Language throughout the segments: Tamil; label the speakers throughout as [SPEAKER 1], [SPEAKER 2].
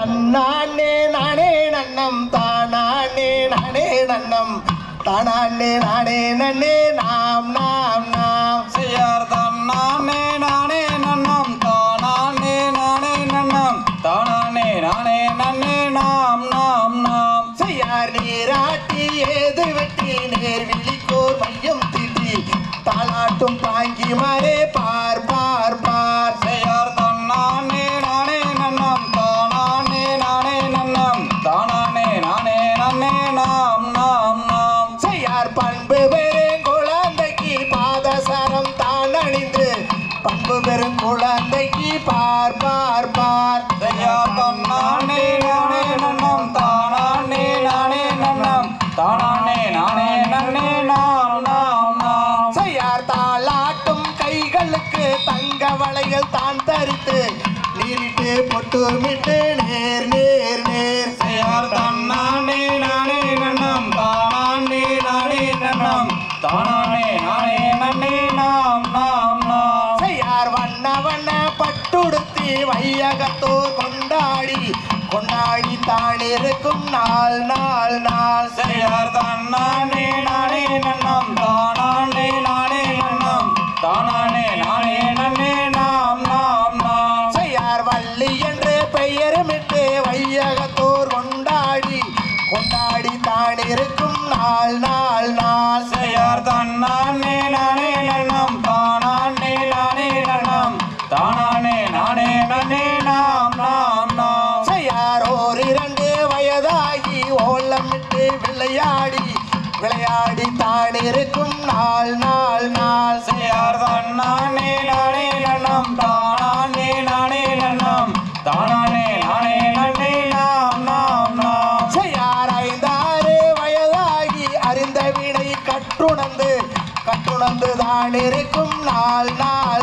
[SPEAKER 1] தன்னானே நானே நன்னம். தானானே நானே நன்னம். தானானே நானே நன்னே. நாம் நாம் நாம்.
[SPEAKER 2] செய்யார் தன்னானே நானே நன்னம். தானானே நானே நன்னம். தானானே நானே நன்னே. நாம் நாம் நாம்.
[SPEAKER 1] செய்யார் நீராட்டி ஏது வெட்டி நேர் விழிக்கோர் மையம் பண்பு பெரும் குழந்தைக்கு பார் பார் பார்.
[SPEAKER 2] செய்யார் தன்னானே நானே நன்னம். தானானே நானே நன்னம். தானானே நானே நன்னே நாம் நாம் நாம்.
[SPEAKER 1] செய்யார் தாளாட்டும் கைகளுக்கு தங்க வளைகள் தான் தரித்து நீரிட்டு பொட்டுமிட்டு நேர் நேர் நேர்.
[SPEAKER 2] செய்யார் தன்னானே நானே நன்னம். தானானே நானே நன்னம். தானானே நானே நன்னே
[SPEAKER 1] வையகத்தோர் கொண்டாடி கொண்டாடி தாளிருக்கும் நாள் நாள் நாள்.
[SPEAKER 2] செய்யார் தன்னானே நானே நன்னம். தானானே நானே நன்னம். தானானே நானே நன்னே நாம் நாம் நாம்.
[SPEAKER 1] செய்யார் வள்ளி என்று பெயருமிட்டு வையகத்தோர் கொண்டாடி கொண்டாடி தாளிருக்கும் நாள் நாள் நாள்.
[SPEAKER 2] செய்யார் தன்னானே நானே நன்னம்
[SPEAKER 1] விளையாடி விளையாடி தாளிருக்கும் நாள் நாள் நாள்.
[SPEAKER 2] செய்யார் தன்னானே நானே நன்னம். தானானே நானே நன்னம். தானானே நானே நன்னே நாம் நாம் நாம்.
[SPEAKER 1] செய்யார் ஐந்தாறு வயதாகி அறிந்த வினை கற்றுணர்ந்து கற்றுணர்ந்து தான் இருக்கும் நாள் நாள்.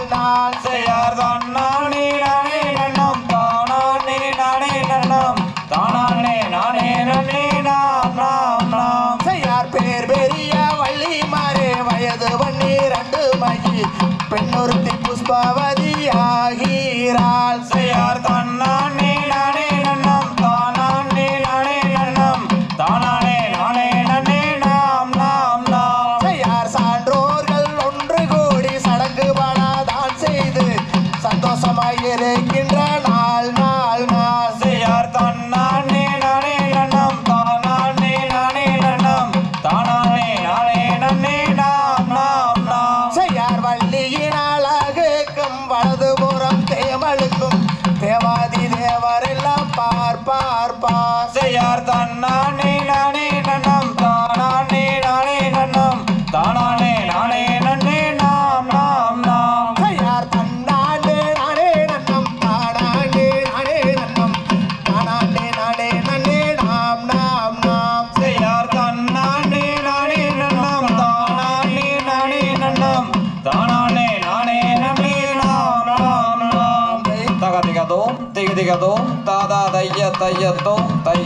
[SPEAKER 1] பெண்ணொருத்தி புஷ்பவதி ஆகிறாள்
[SPEAKER 2] செய்யார் தன்னானே நானே நன்னம். தானானே நானே நன்னம். தானானே நானே நன்னே நாம் நாம் நாம்.
[SPEAKER 1] செய்யார் சான்றோர்கள் ஒன்று கூடி சடங்கு படாதான் செய்து சந்தோஷமாய் இருக்கின்ற
[SPEAKER 2] நாம் தக திகதோம் திக திகதோம் தாதா தைய தையத்தோம் தை